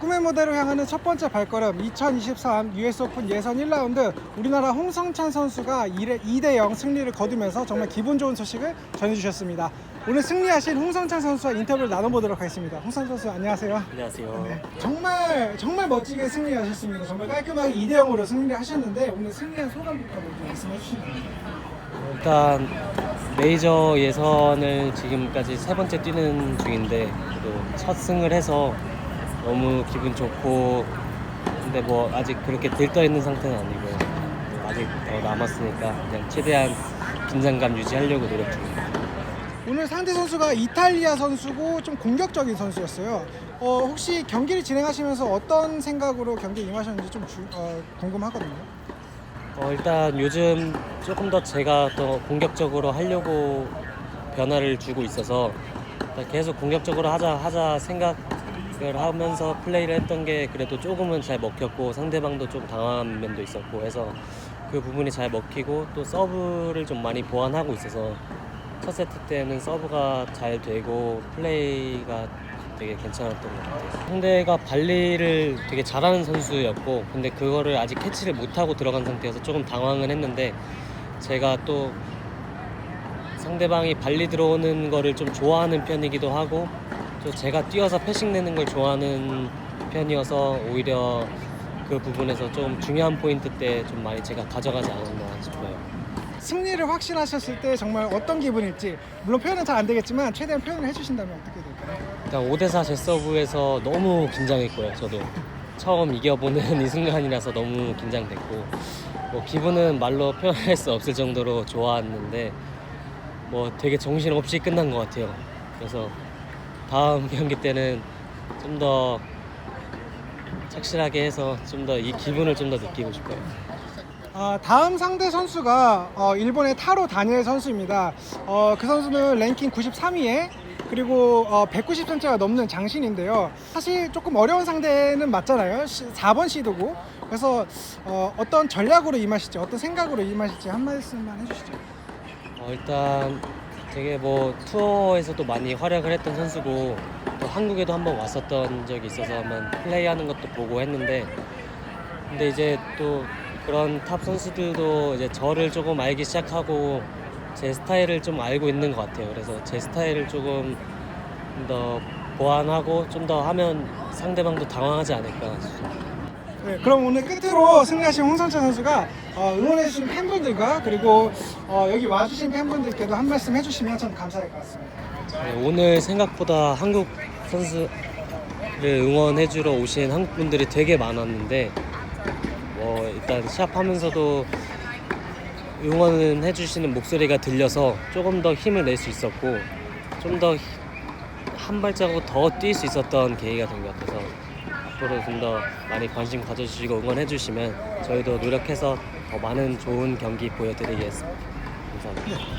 꿈의 무대로 향하는 첫 번째 발걸음 2023 US 오픈 예선 1라운드 우리나라 홍성찬 선수가 2대 0 승리를 거두면서 정말 기분 좋은 소식을 전해주셨습니다. 오늘 승리하신 홍성찬 선수와 인터뷰를 나눠보도록 하겠습니다. 홍성찬 선수 안녕하세요. 안녕하세요. 네, 정말 정말 멋지게 승리하셨습니다. 정말 깔끔하게 2대 0으로 승리를 하셨는데 오늘 승리한 소감부터 먼저 말씀해 주시면 일단 메이저 예선을 지금까지 세 번째 뛰는 중인데 또 첫 승을 해서 너무 기분 좋고 근데 뭐 아직 그렇게 들떠 있는 상태는 아니고요. 아직 더 남았으니까 그냥 최대한 긴장감 유지하려고 노력 중입니다. 오늘 상대 선수가 이탈리아 선수고 좀 공격적인 선수였어요. 어, 혹시 경기를 진행하시면서 어떤 생각으로 경기에 임하셨는지 좀 주- 어, 궁금하거든요. 어, 일단 요즘 조금 더 제가 더 공격적으로 하려고 변화를 주고 있어서 일단 계속 공격적으로 하자 하자 생각 을 하면서 플레이를 했던 게 그래도 조금은 잘 먹혔고 상대방도 좀 당한 면도 있었고 해서 그 부분이 잘 먹히고 또 서브를 좀 많이 보완하고 있어서 첫 세트 때는 서브가 잘 되고 플레이가 되게 괜찮았던 것 같아요. 상대가 발리를 되게 잘하는 선수였고 근데 그거를 아직 캐치를 못하고 들어간 상태여서 조금 당황은 했는데 제가 또 상대방이 발리 들어오는 거를 좀 좋아하는 편이기도 하고 또 제가 뛰어서 패싱 내는 걸 좋아하는 편이어서 오히려 그 부분에서 좀 중요한 포인트 때 좀 많이 제가 가져가지 않았나 싶어요. 승리를 확신하셨을 때 정말 어떤 기분일지 물론 표현은 잘 안 되겠지만 최대한 표현을 해주신다면 어떻게 될까요? 일단 5대4 제 서브에서 너무 긴장했고요. 저도 처음 이겨보는 이 순간이라서 너무 긴장됐고 뭐 기분은 말로 표현할 수 없을 정도로 좋았는데 뭐 되게 정신없이 끝난 것 같아요. 그래서 다음 경기 때는 좀 더 착실하게 해서 좀 더 이 기분을 좀 더 느끼고 싶어요. 아, 다음 상대 선수가 어, 일본의 타로 다니엘 선수입니다. 어, 그 선수는 랭킹 93위에 그리고 어, 190cm가 넘는 장신인데요. 사실 조금 어려운 상대는 맞잖아요. 4번 시드고. 그래서 어, 어떤 전략으로 임하실지, 어떤 생각으로 임하실지 한 말씀만 해주시죠. 어, 일단 되게 뭐 투어에서도 많이 활약을 했던 선수고 또 한국에도 한번 왔었던 적이 있어서 한번 플레이하는 것도 보고 했는데 근데 이제 또 그런 탑 선수들도 이제 저를 조금 알기 시작하고 제 스타일을 좀 알고 있는 것 같아요. 그래서 제 스타일을 조금 더 보완하고 좀 더 하면 상대방도 당황하지 않을까. 네, 그럼 오늘 끝으로 승리하신 홍성찬 선수가 어, 응원해주신 팬분들과 그리고 어, 여기 와주신 팬분들께도 한 말씀 해주시면 참 감사할 것 같습니다. 네, 오늘 생각보다 한국 선수를 응원해주러 오신 한국 분들이 되게 많았는데 뭐 일단 시합하면서도 응원은 해주시는 목소리가 들려서 조금 더 힘을 낼 수 있었고 좀 더 한 발자국 더 뛸 수 있었던 계기가 된 것 같아서 앞으로 좀 더 많이 관심 가져주시고 응원해주시면 저희도 노력해서 더 많은 좋은 경기 보여드리겠습니다. 감사합니다.